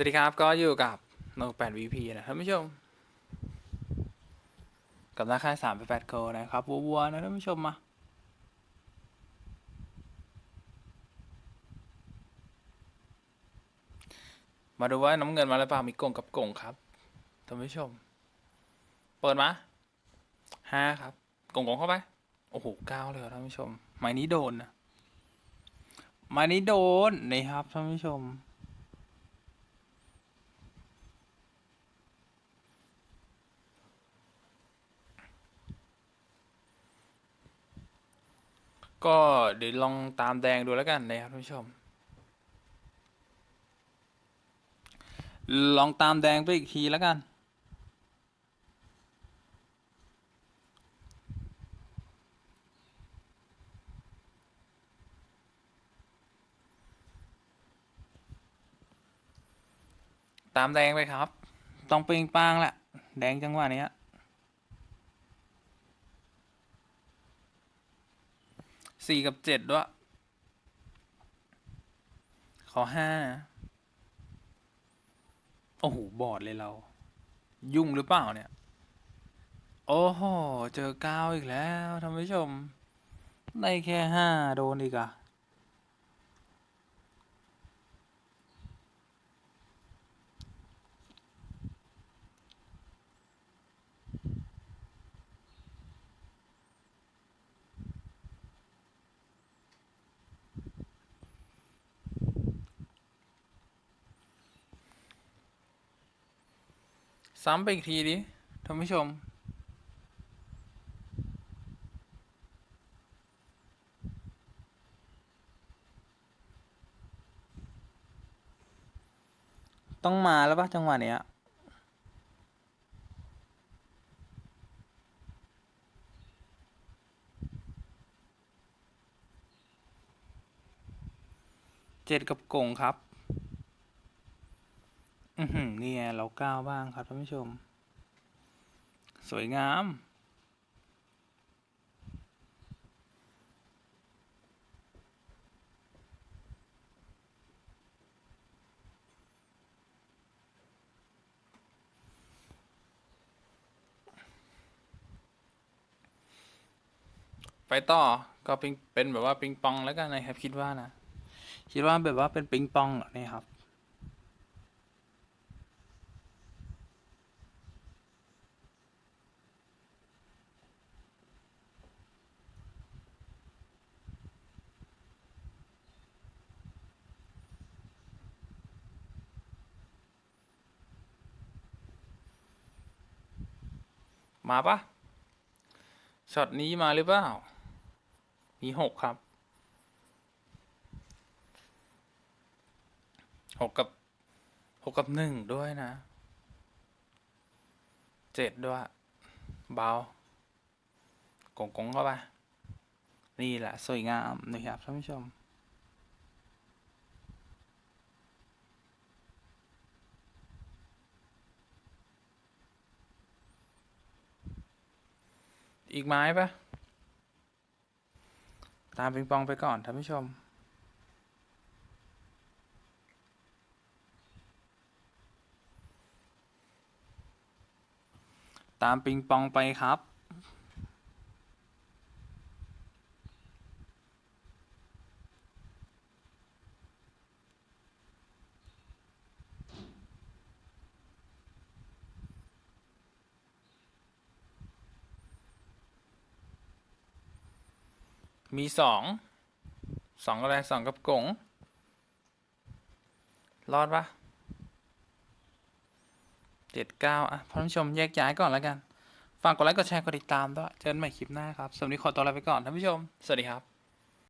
สวัสดีครับก็อยู่กับโนแปดวีพีนะท่านผู้ชม กับราคาสามแปดโกนะครับวัวๆนะท่านผู้ชมมามาดูว่าน้ำเงินมาแล้วเปล่ามีกงกับกงครับท่านผู้ชม เปิดมาห้าครับกงกงเข้าไป โอ้โหเก้าเลยท่านผู้ชมไม้นี้โดนนะไม้นี้โดนนี่ครับท่านผู้ชม ก็เดี๋ยวลองตามแดงดูแล้วกันนะครับท่านผู้ชม ลองตามแดงไปอีกทีแล้วกัน ตามแดงไปครับ ต้องปล่งปางแหละ แดงจังหวะเนี้ สี่กับเจ็ดด้วย ขอห้าโอ้โห บอดเลยเรา ยุ่งหรือเปล่าเนี่ย โอ้โห เจอเก้าอีกแล้วท่านผู้ชม ได้แค่ห้าโดนอีกอะ ซ้ำไปอีกทีดิท่านผู้ชม ต้องมาแล้วปะจังหวะเนี้ยเจ็ดกับกงครับ อือหือนี่ไงเราก้าวบ้างครับท่านผู้ชม สวยงาม ไปต่อก็เป็นเป็นแบบว่าปิงปองแล้วกันนะครับ คิดว่านะ คิดว่าแบบว่าเป็นปิงปองเหรอเนี่ยครับ มาปะช็อตนี้มาหรือเปล่า มีหกครับหกกับหกกับหนึ่งด้วยนะเจ็ดด้วย เบากงกงเข้าไป นี่แหละ สวยงามนะครับท่านผู้ชม อีกไม้ปะตามปิงปองไปก่อนท่านผู้ชม ตามปิงปองไปครับ มีสองสองอะไรสองกับกงรอดปะเจ็ดเก้าอะท่านผู้ชมแยกย้ายก่อนแล้วกันฝากกดไลค์กดแชร์กดติดตามด้วยเจอกันใหม่คลิปหน้าครับสำหรับวันนี้ขอตัวลาไปก่อนท่านผู้ชม สวัสดีครับ